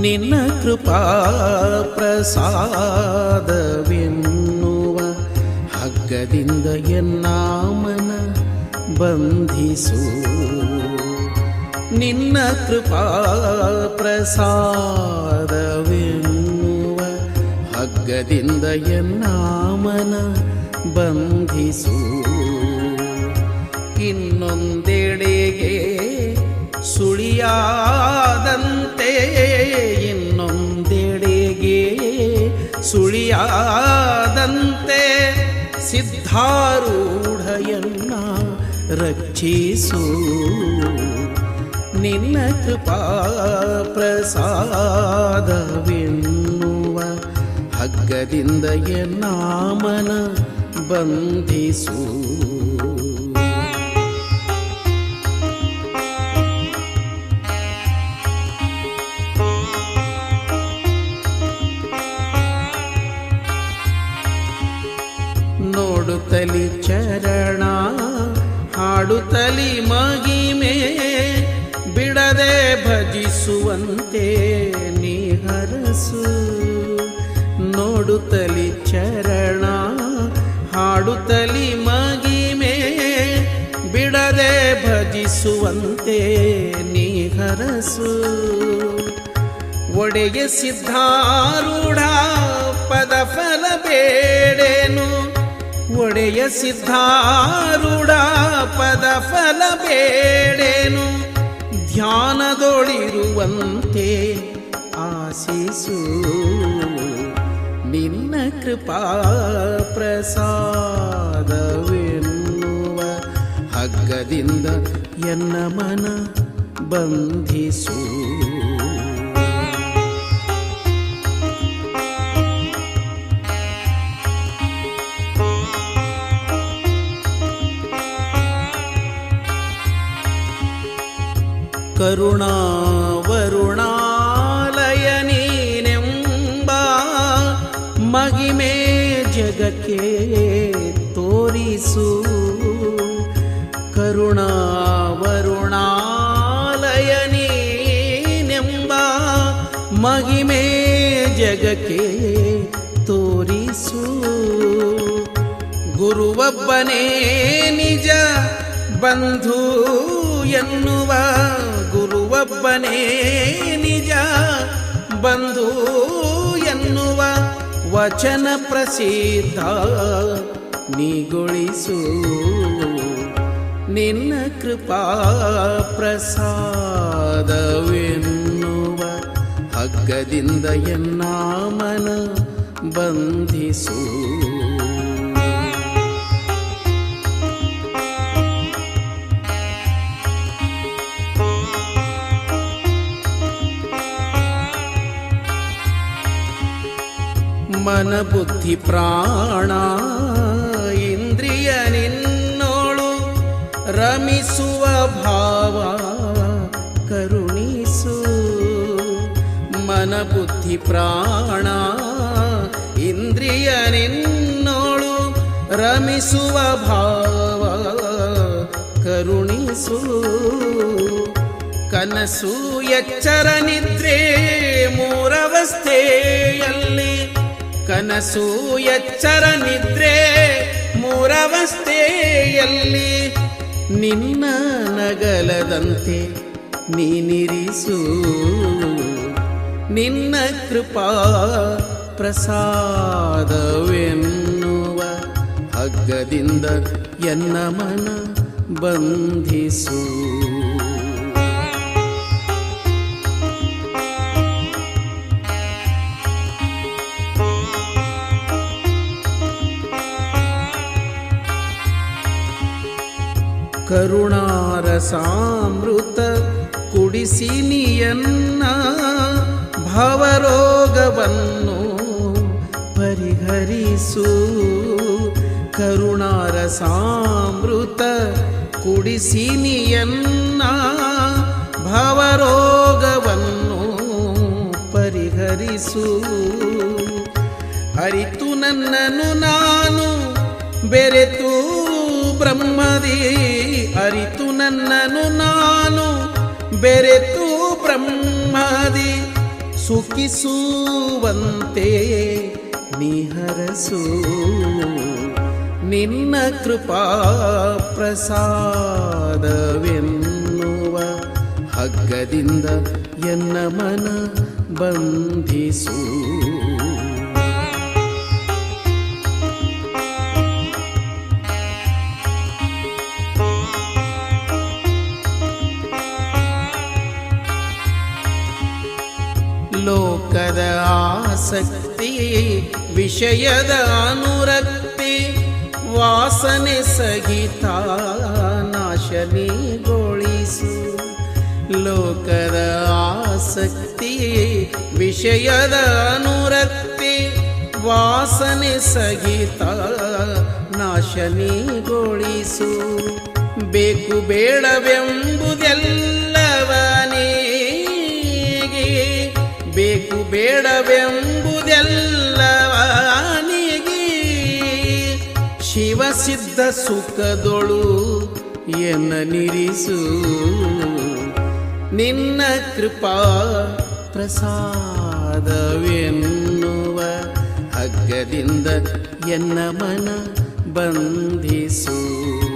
ನಿನ್ನ ಕೃಪಾ ಪ್ರಸಾದವೆನ್ನುವ ಹಗ್ಗದಿಂದ ಎನ್ನಾಮನ ಬಂಧಿಸು. ನಿನ್ನ ಕೃಪಾ ಪ್ರಸಾದವೆನ್ನುವ ಹಗ್ಗದಿಂದ ಎನ್ನಾಮನ ಬಂಧಿಸು. ಇನ್ನೊಂದೆಡೆಗೆ ಸುಳಿಯಾದಂತೆ ಸಿದ್ಧಾರೂಢಯನ್ನ ರಕ್ಷಿಸು. ನಿನ್ನ ಕೃಪಾ ಪ್ರಸಾದವೆನ್ನುವ ಹಗ್ಗದಿಂದ ಎನ್ನಾಮನ ಬಂಧಿಸು. ನೋಡುತ್ತಲಿ ಚರಣ ಹಾಡುತ್ತಲಿ ಮಗಿಮೆ ಬಿಡದೆ ಭಜಿಸುವಂತೆ ನೀ ಹರಸು. ನೋಡುತ್ತಲಿ ಚರಣ ಹಾಡುತ್ತಲಿ ಮಗಿಮೆ ಬಿಡದೆ ಭಜಿಸುವಂತೆ ನೀ ಹರಸು. ಒಡೆಯ ಸಿದ್ಧಾರೂಢ ಒಡೆಯ ಸಿದ್ಧಾರೂಢ ಪದ ಫಲ ಬೇಡೇನು? ಧ್ಯಾನದೊಳಿರುವಂತೆ ಆಶಿಸು. ನಿನ್ನ ಕೃಪಾ ಪ್ರಸಾದವೆನ್ನುವ ಹಗ್ಗದಿಂದ ಎನ್ನ ಮನ ಬಂಧಿಸು. ಕರುಣಾವರುಣಾಲಯ ನೀನೆಂಬ ಮಹಿಮೆ ಜಗಕ್ಕೆ ತೋರಿಸು. ಕರುಣಾವರುಣಾಲಯ ನೀನೆಂಬ ಮಹಿಮೆ ಜಗಕ್ಕೆ ತೋರಿಸು. ಗುರುವೊಬ್ಬನೇ ನಿಜ ಬಂಧು ಎನ್ನುವ ಗುರುವೊಬ್ಬನೇ ನಿಜ ಬಂಧು ಎನ್ನುವ ವಚನ ಪ್ರಸಿದ್ಧ ನಿಗೊಳಿಸು. ನಿನ್ನ ಕೃಪಾ ಪ್ರಸಾದವೆನ್ನುವ ಹಗ್ಗದಿಂದ ಎನ್ನಾಮನ ಬಂಧಿಸು. ಮನ ಬುದ್ಧಿ ಪ್ರಾಣ, ಇಂದ್ರಿಯ ನಿನ್ನೋಳು ರಮಿಸುವ ಭಾವ ಕರುಣಿಸು. ಮನ ಬುದ್ಧಿ ಪ್ರಾಣ, ಇಂದ್ರಿಯ ನಿನ್ನೋಳು ರಮಿಸುವ ಭಾವ ಕರುಣಿಸು. ಕನಸು ಎಚ್ಚರ ನಿದ್ರೆ ಮೂರವಸ್ಥೆಯಲ್ಲಿ ಕನಸು ಎಚ್ಚರ ನಿದ್ರೆ ಮೂರವಸ್ಥೆಯಲ್ಲಿ ನಿನ್ನ ನಗಲದಂತೆ ನೀನಿರಿಸು. ನಿನ್ನ ಕೃಪಾ ಪ್ರಸಾದವೆನ್ನುವ ಹಗ್ಗದಿಂದ ಎನ್ನ ಮನ ಬಂಧಿಸು. ಕರುಣಾರಸಾಮೃತ ಕುಡಿಸಿ ನಿಯನ್ನ ಭವರೋಗವನ್ನು ಪರಿಹರಿಸು. ಕರುಣಾರಸಾಮೃತ ಕುಡಿಸಿ ನಿಯನ್ನ ಭವರೋಗವನ್ನು ಪರಿಹರಿಸು. ಅರಿತು ನನ್ನನು ನಾನು ಬೆರೆತು ಬ್ರಹ್ಮದಿ ಅರಿತು ನನ್ನನು ನಾನು, ಬೆರೆತು ಬ್ರಹ್ಮದಿ ಸುಖಿಸುವಂತೆ ನಿಹರಸು ನಿನ್ನ ಕೃಪಾ ಪ್ರಸಾದವೆನ್ನುವ ಹಗ್ಗದಿಂದ ಎನ್ನ ಮನ ಬಂಧಿಸು. ಆಸಕ್ತಿ ವಿಷಯದ ಅನುರಕ್ತಿ, ವಾಸನೆ ಸಹಿತ ನಾಶನಿಗೊಳಿಸು. ಲೋಕದ ಆಸಕ್ತಿ ವಿಷಯದ ಅನುರಕ್ತಿ, ವಾಸನೆ ಸಹಿತ ನಾಶನಿಗೊಳಿಸು. ಬೇಕು ಬೇಡವೆಂಬುದೆಲ್ಲವನೇ ಬೇಕು ಬೇಡವೆಂಬುದೆಲ್ಲವನಿಗೆ ಶಿವಸಿದ್ಧ ಸುಖದೊಳು ಎನ್ನ ನಿರಿಸು? ನಿನ್ನ ಕೃಪಾ ಪ್ರಸಾದವೆನ್ನುವ ಹಗ್ಗದಿಂದ ಎನ್ನ ಮನ ಬಂಧಿಸು?